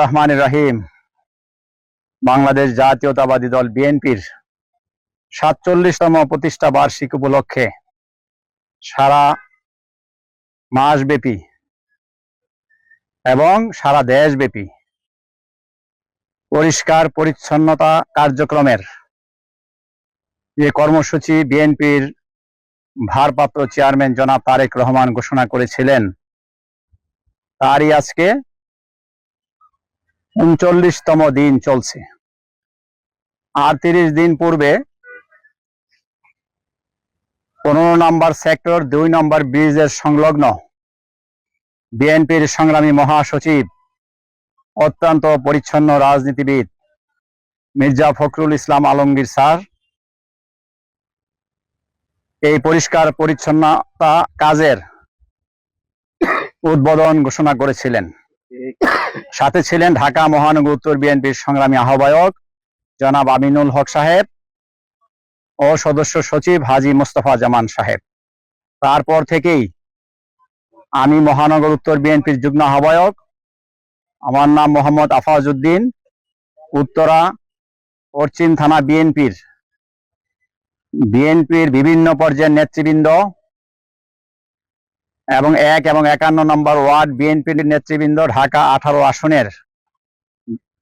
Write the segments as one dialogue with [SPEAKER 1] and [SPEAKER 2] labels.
[SPEAKER 1] রহমান রাহিম। বাংলাদেশ জাতীয়তাবাদী দল বিএনপির সাতচল্লিশতম প্রতিষ্ঠা বার্ষিক উপলক্ষে সারা মাসব্যাপী এবং সারা দেশব্যাপী পরিষ্কার পরিচ্ছন্নতা কার্যক্রমের যে কর্মসূচি বিএনপির ভারপ্রাপ্ত চেয়ারম্যান জনাব তারেক রহমান ঘোষণা করেছিলেন, তারই আজকে উনচল্লিশতম দিন চলছে। আর তিরিশ দিন পূর্বে পনেরো নম্বর সেক্টর, দুই নম্বর ব্রিজের সংলগ্ন বিএনপির সংগ্রামী মহাসচিব, অত্যন্ত পরিচ্ছন্ন রাজনীতিবিদ মির্জা ফখরুল ইসলাম আলমগীর স্যার, এই পরিষ্কার পরিচ্ছন্নতা কাজের উদ্বোধন ঘোষণা করেছিলেন। সাথে ছিলেন ঢাকা মহানগর উত্তর বিএনপির সংগ্রামী আহ্বায়ক জনাব আমিনুল হক সাহেব ও সদস্য সচিব হাজি মোস্তফা জামান সাহেব। তারপর থেকেই আমি মহানগর উত্তর বিএনপির যুগ্ম আহ্বায়ক। আমার নাম মোহাম্মদ আফাজউদ্দিন, উত্তরা পশ্চিম থানা বিএনপির বিএনপির বিভিন্ন পর্যায়ের নেতৃবৃন্দ এবং এক এবং একান্ন নম্বর ওয়ার্ড বিএনপির নেতৃবৃন্দ ঢাকা আঠারো আসনের।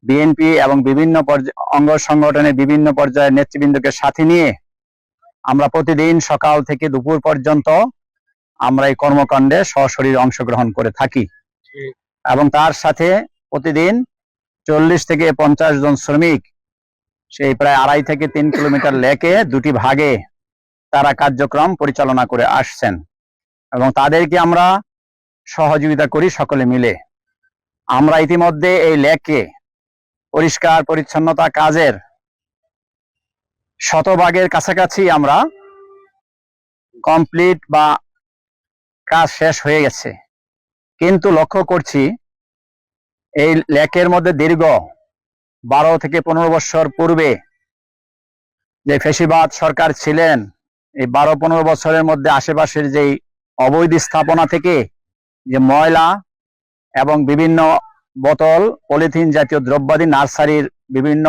[SPEAKER 1] বিএনপি এবং বিভিন্ন অঙ্গ সংগঠনের বিভিন্ন পর্যায়ের নেতৃবৃন্দকে সাথে নিয়ে আমরা প্রতিদিন সকাল থেকে দুপুর পর্যন্ত আমরা এই কর্মকাণ্ডে সশরীর অংশগ্রহণ করে থাকি। এবং তার সাথে প্রতিদিন চল্লিশ থেকে পঞ্চাশ জন শ্রমিক সেই প্রায় আড়াই থেকে তিন কিলোমিটার লেকে দুটি ভাগে তারা কার্যক্রম পরিচালনা করে আসছেন। এবং তাদেরকে আমরা সহযোগিতা করি সকলে মিলে। আমরা ইতিমধ্যে এই লেককে পরিষ্কার, পরিচ্ছন্নতা কাজের শতভাগের কাছাকাছি আমরা কমপ্লিট বা কাজ শেষ হয়ে গেছে। কিন্তু লক্ষ্য করছি এই লেকের মধ্যে দীর্ঘ বারো থেকে পনেরো বছর পূর্বে যে ফেসিবাদ সরকার ছিলেন, এই বারো পনেরো বছরের মধ্যে আশেপাশের যেই অবৈধ স্থাপনা থেকে যে ময়লা এবং বিভিন্ন বোতল, পলিথিন জাতীয় দ্রব্যাদি, নার্সারির বিভিন্ন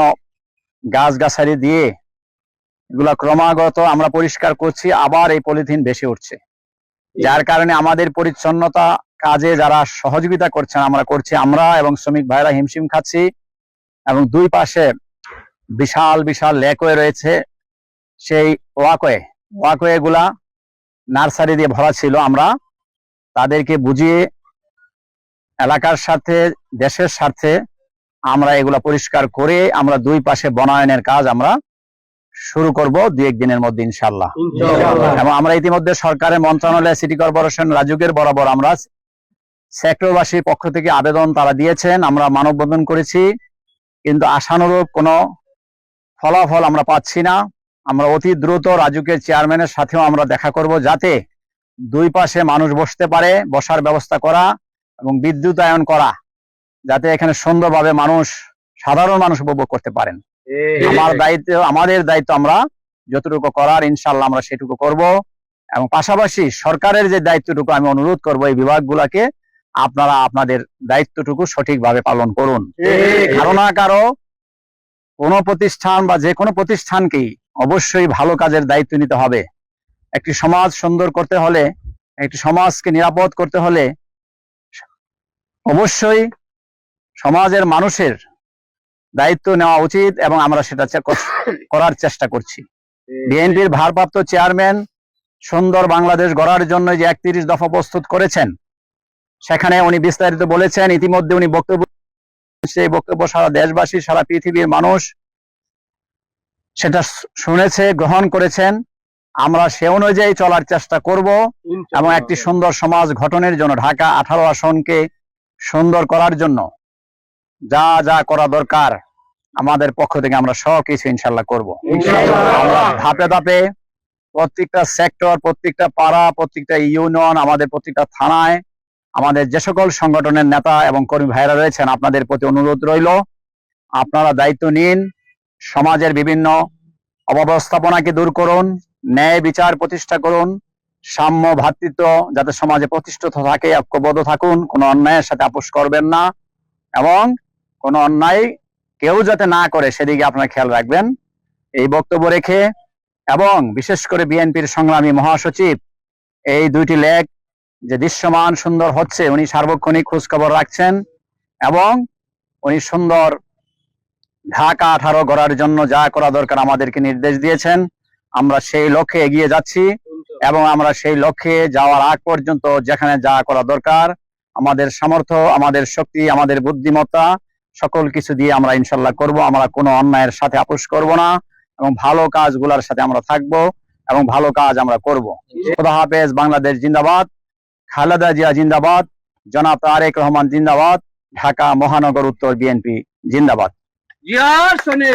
[SPEAKER 1] গাছগাছালি দিয়ে এগুলা ক্রমাগত আমরা পরিষ্কার করছি, আবার এই পলিথিন বেশি উঠছে। যার কারণে আমাদের পরিচ্ছন্নতা কাজে যারা সহযোগিতা করছেন, আমরা করছি, আমরা এবং শ্রমিক ভাইরা হিমশিম খাচ্ছি এবং দুই পাশে বিশাল বিশাল লেকওয়ে রয়েছে। সেই ওয়াকওয়ে ওয়াকওয়ে গুলা নার্সারি দিয়ে ভরা ছিল আমরা। তাদেরকে বুঝিয়ে এলাকার সাথে দেশের স্বার্থে আমরা এগুলা পরিষ্কার করে আমরা দুই পাশে বনায়নের কাজ আমরা শুরু করব দুই একদিনের মধ্যে ইনশাল্লাহ এবং আমরা ইতিমধ্যে সরকারের মন্ত্রণালয় সিটি কর্পোরেশন রাজুকের বরাবর আমরা সেক্টরবাসীর পক্ষ থেকে আবেদন তারা দিয়েছেন আমরা মানববন্ধন করেছি। কিন্তু আশানুরূপ কোনো ফলাফল আমরা পাচ্ছি না। আমরা অতি দ্রুত রাজুকের চেয়ারম্যানের সাথেও আমরা দেখা করব যাতে দুই পাশে মানুষ বসতে পারে বসার ব্যবস্থা করা এবং বিদ্যুতায়ন করা যাতে এখানে সুন্দরভাবে মানুষ সাধারণ মানুষ উপভোগ করতে পারেন। আমার দায়িত্ব আমাদের দায়িত্ব আমরা যতটুকু করার ইনশাল্লাহ আমরা সেটুকু করব। এবং পাশাপাশি সরকারের যে দায়িত্বটুকু আমি অনুরোধ করব এই বিভাগগুলোকে আপনারা আপনাদের দায়িত্বটুকু সঠিকভাবে পালন করুন। কারও না কারও কোনো প্রতিষ্ঠান বা যে কোনো প্রতিষ্ঠানকেই অবশ্যই ভালো কাজের দায়িত্ব নিতে হবে। একটি সমাজ সুন্দর করতে হলে, একটি সমাজকে নিরাপদ করতে হলে অবশ্যই সমাজের মানুষের দায়িত্ব নেওয়া উচিত এবং আমরা সেটা করার চেষ্টা করছি। বিএনপির ভারপ্রাপ্ত চেয়ারম্যান সুন্দর বাংলাদেশ গড়ার জন্য যে একত্রিশ দফা প্রস্তুত করেছেন, সেখানে উনি বিস্তারিত বলেছেন। ইতিমধ্যে উনি বক্তব্য সেই বক্তব্য সারা দেশবাসী, সারা পৃথিবীর মানুষ সেটা শুনেছে গ্রহণ করেছেন। আমরা সে অনুযায়ী চলার চেষ্টা করব এবং একটি সুন্দর সমাজ গঠনের জন্য ঢাকা আঠারো আসনকে সুন্দর করার জন্য যা যা করা দরকার আমাদের পক্ষ থেকে আমরা সব কিছু ইনশাল্লাহ করব। আমরা ধাপে ধাপে প্রত্যেকটা সেক্টর প্রত্যেকটা পাড়া প্রত্যেকটা ইউনিয়ন আমাদের প্রত্যেকটা থানায় আমাদের যে সকল সংগঠনের নেতা এবং কর্মী ভাইরা রয়েছেন আপনাদের প্রতি অনুরোধ রইল। আপনারা দায়িত্ব নিন সমাজের বিভিন্ন অব্যবস্থাপনাকে দূর করুন, ন্যায় বিচার প্রতিষ্ঠা করুন, সাম্য ভ্রাতৃত্ব যাতে সমাজে প্রতিষ্ঠিত থাকে, ঐক্যবদ্ধ থাকুন, কোনো অন্যায়ের সাথে আপোষ করবেন না এবং কোনো অন্যায় কেউ যাতে না করে সেদিকে আপনারা খেয়াল রাখবেন। এই বক্তব্য রেখে এবং বিশেষ করে বিএনপির সংগ্রামী মহাসচিব, এই দুইটি লেখ যে দৃশ্যমান সুন্দর হচ্ছে, উনি সার্বক্ষণিক খোঁজ খবর রাখছেন এবং উনি সুন্দর ঢাকা আঠারো গড়ার জন্য যা করা দরকার আমাদেরকে নির্দেশ দিয়েছেন। আমরা সেই লক্ষ্যে এগিয়ে যাচ্ছি এবং আমরা সেই লক্ষ্যে যাওয়ার আগ পর্যন্ত যেখানে যা করা দরকার, আমাদের সামর্থ্য, আমাদের শক্তি, আমাদের বুদ্ধিমত্তা, সকল কিছু দিয়ে আমরা ইনশাল্লাহ করব। আমরা কোনো অন্যায়ের সাথে আপোষ করব না এবং ভালো কাজগুলোর সাথে আমরা থাকব এবং ভালো কাজ আমরা করব। খোদা হাফেজ, বাংলাদেশ জিন্দাবাদ। খালেদা জিয়া জিন্দাবাদ। জনাব তারেক রহমান জিন্দাবাদ। ঢাকা মহানগর উত্তর বিএনপি জিন্দাবাদ।
[SPEAKER 2] জিয়ার সনে